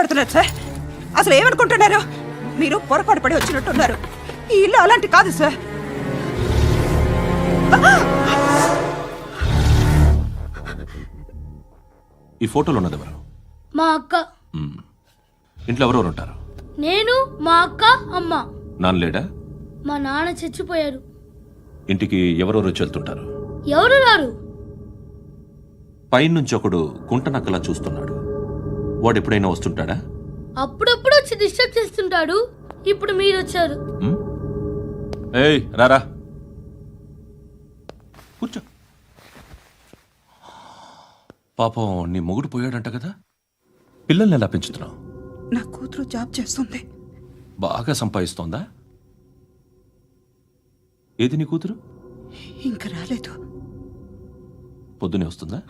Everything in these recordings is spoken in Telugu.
మాట్లాడుతున్నారు సార్. అసలు ఏమనుకుంటున్నారు? మీరు పొరపాటు పడి వచ్చినట్టున్నారు. ఈ ఇల్లు అలాంటి కాదు సార్. ఈ ఫోటోలో ఉన్నది ఎవరు? మా అక్క. మ్మ్. ఇంట్లో ఎవరెవరు ఉంటారు? నేను మా అక్క అమ్మ. నాన్న లేడా? మా నాన్న చచ్చిపోయారు. ఇంటికి ఎవరెవరు వచ్చి వెళ్తుంటారు? ఎవరు రారు? పైనుంచి ఒకడు గుంట నక్కలా చూస్తున్నాడు. వాడు ఎప్పుడైనా వస్తుంటాడా? అప్పుడప్పుడు వచ్చి డిస్టర్బ్ చేస్తుంటాడు. ఇప్పుడు మీరు వచ్చారు? ఏయ్ రారా. కూర్చో. పాపం నీ మొగుడు పోయాడంట కదా? పిల్లల్ని ఎలా పెంచుతున్నావు? నా కూతురు జాబ్ చేస్తుంది. బాగా సంపాదిస్తోందా? ఏది నీ కూతురు? ఇంకా రాలేదు. పొద్దునే వస్తుందా?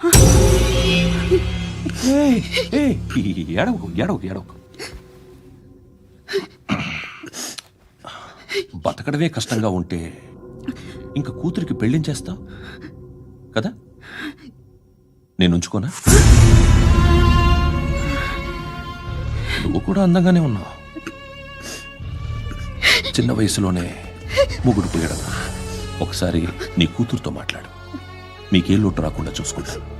ఏయ్, ఏయ్, ఏడవకు ఏడవకు ఏడవకు. బతకడమే కష్టంగా ఉంటే ఇంకా కూతురికి పెళ్ళించేస్తావు కదా? నేను ఉంచుకోనా? నువ్వు కూడా అందంగానే ఉన్నావు. చిన్న వయసులోనే ముగుడు పోయడం ఒకసారి నీ కూతురుతో మాట్లాడు. మీకే లోటు రాకుండా చూసుకుంటాను.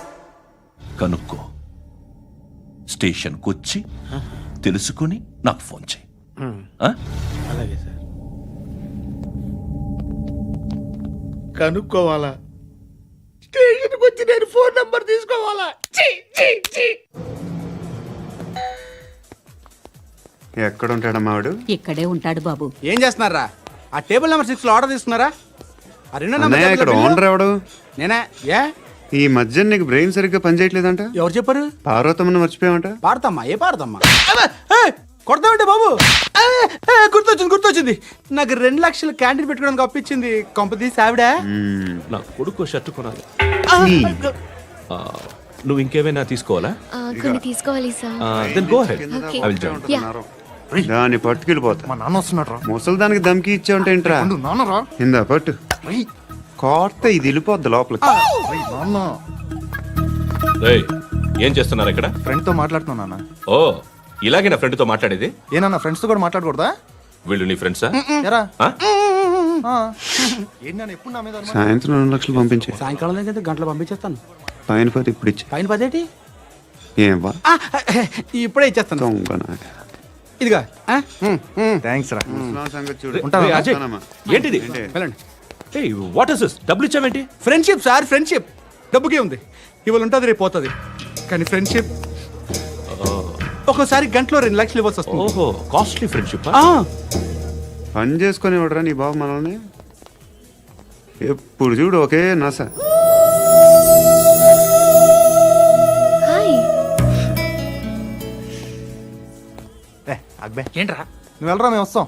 కనుక్కో. స్టేషన్కి వచ్చి తెలుసుకుని నాకు ఫోన్ చేయి. ఆ? అలాగే సార్. కనుక్కోవాలా? స్టేషన్కి వచ్చి నేను ఫోన్ నెంబర్ తీసుకోవాలా? ఛీ, ఛీ, ఛీ. ఎక్కడ ఉంటాడమ్మా వాడు? ఇక్కడే ఉంటాడు బాబు. ఏం చేస్తున్నారా? ఆ టేబుల్ నెంబర్ సిక్స్లో ఆర్డర్ తీసుకున్నారా? ఆ రెండో నెంబర్ అన్నయ్య ఇక్కడ లో ఓనర్ ఎవడు? నేనే? ఏ? ఈ మధ్య నీకు బ్రెయిన్ సరిగ్గా పనిచేయట్లేదంట? ఎవరు చెప్పారు? పార్వతమ్మను మర్చిపోయామంట పాడతామ్మా ఏ పాడతామ్మా కొడతామంటే బాబు? ఏ, ఏ, గుర్తొచ్చింది గుర్తొచ్చింది. నాకు రెండు లక్షలు క్యాంటీన్ పెట్టుకోవడానికి అప్పించింది కొంపతీసి ఆవిడ. నా కొడుకు షర్ట్ కొనాలి. ఆ, నువ్వు ఇంకేమైనా తీసుకోవాలా? కొన్ని తీసుకోవాలి sir. Then go ahead. I will join. దాన్ని పట్టుకెళ్ళిపోతా. మా నాన్న వస్తున్నాడు రా ముసలి దానికి దమ్కి ఇచ్చావంట ఏంట్రా? నాన్న రా ఇందా పట్టు. కోర్త ఇది వెళ్ళిపోద్ది ఏయ్, ఏం చేస్తున్నారు ఇక్కడ? ఫ్రెండ్తో మాట్లాడుతున్నా నాన్న. ఓ ఇలాగే నా ఫ్రెండ్తో మాట్లాడేది? ఏ నాన్న ఫ్రెండ్స్తో కూడా మాట్లాడకూడదా? వీళ్ళు నీ ఫ్రెండ్సా ఎరా. ఆ? ఆ. ఏంటి నాన్న ఎప్పుడు నా మీద అనుమానం? సాయంత్రం రెండు లక్షలు పంపించే. సాయంకాలం దగ్గర గంటలు పంపించేస్తాను. పైన పది ఇప్పుడు ఇచ్చే. పైన పదేటి ఏం వా? ఆ, ఇప్పుడే ఇచ్చేస్తాను. దొంగ నాయ. ఇదిగా ఆ? థ్యాంక్స్ రా. ముసలాం సంగతి చూడు. ఉంటావా? అజయ్. ఏంటిది? ఏంటి? వెళ్ళండి. ఏయ్ వాట్ ఇస్ దిస్ డబ్బులు ఇచ్చావేంటి ఫ్రెండ్షిప్ సార్ ఫ్రెండ్షిప్ డబ్బుకే ఉంది. ఇవాళ ఉంటుంది రేపు పోతుంది. కానీ ఫ్రెండ్షిప్ ఒక్కోసారి గంటలో రెండు లక్షలు ఇవ్వాల్సి వస్తుంది. ఓహో కాస్ట్లీ ఫ్రెండ్షిప్ ఆ, పని చేసుకొని ఇవ్వడరా నీ బాబు మనల్ని? ఎప్పుడు చూడు ఒకే నస. ఏ, అక్బే. ఏంట్రా? నువ్వు వెళ్ళరా మేము వస్తాం.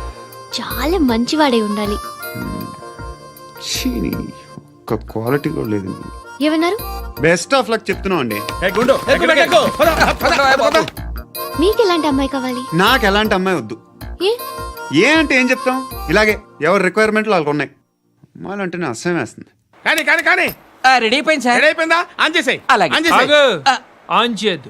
చాలా మంచివాడే ఉండాలి. ఒక్క క్వాలిటీ కూడా లేదు. ఏమన్నారు? బెస్ట్ ఆఫ్ లక్ చెప్తున్నావు అండి. ఏ గుండు ఎక్కు, ఎక్కు, ఎక్కు. పద, పద, పద, పద. మీకు ఎలాంటి అమ్మాయి కావాలి? నాకు ఎలాంటి అమ్మాయి వద్దు. ఏ? ఏ అంటే ఏం చెప్తాం? ఇలాగే ఎవరి రిక్వైర్మెంట్లు వాళ్ళకు ఉన్నాయి. అమ్మాయిలు అంటేనే అసహ్యం వేస్తుంది. కానీ కానీ కానీ. రెడీ అయిపోయింది రెడీ అయిపోయిందా? ఆన్ చేసేయ్. అలాగే. ఆన్ చేయద్దు.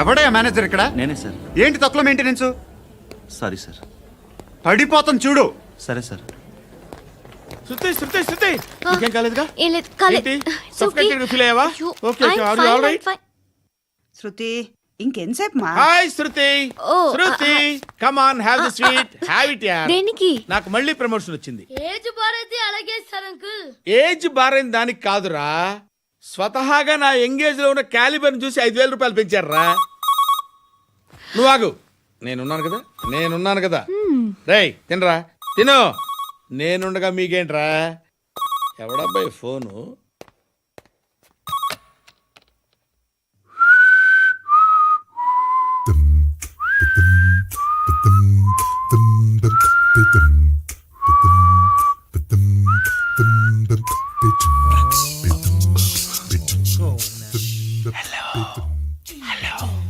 ఎవడయ్యా మేనేజర్ ఇక్కడ? నేనే సార్ ఏంటి తక్కువ మెయింటెనెన్స్ సారీ సార్ పడిపోతాం చూడు. సరే సార్ శృతి శృతి శృతి! కాలేదుగా? ఏం లేదు కాలేదు అయ్యావా? ఇంకెంతసేపు మా hi Shruti oh, Shruti come on have the sweet have it యార్ దేనికి? నాకు మళ్ళీ ప్రమోషన్ వచ్చింది. ఏజ్ భారతి అలాగే సార్ అంకుల్ ఏజ్ బారైన దానికి కాదురా. స్వతహాగా నా ఎంగేజ్లో ఉన్న క్యాలిబర్ చూసి ఐదు వేల రూపాయలు పెంచారా? నువ్వు ఆగు. నేనున్నాను కదా. నేనున్నాను కదా. రేయ్ తినరా? తిను. నేనుండగా మీకేంట్రా? ఎవడబ్బాయి ఫోను?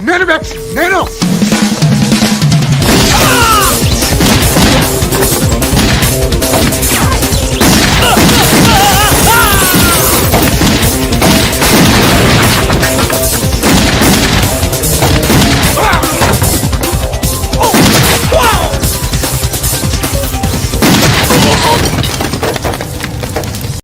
నేను నేను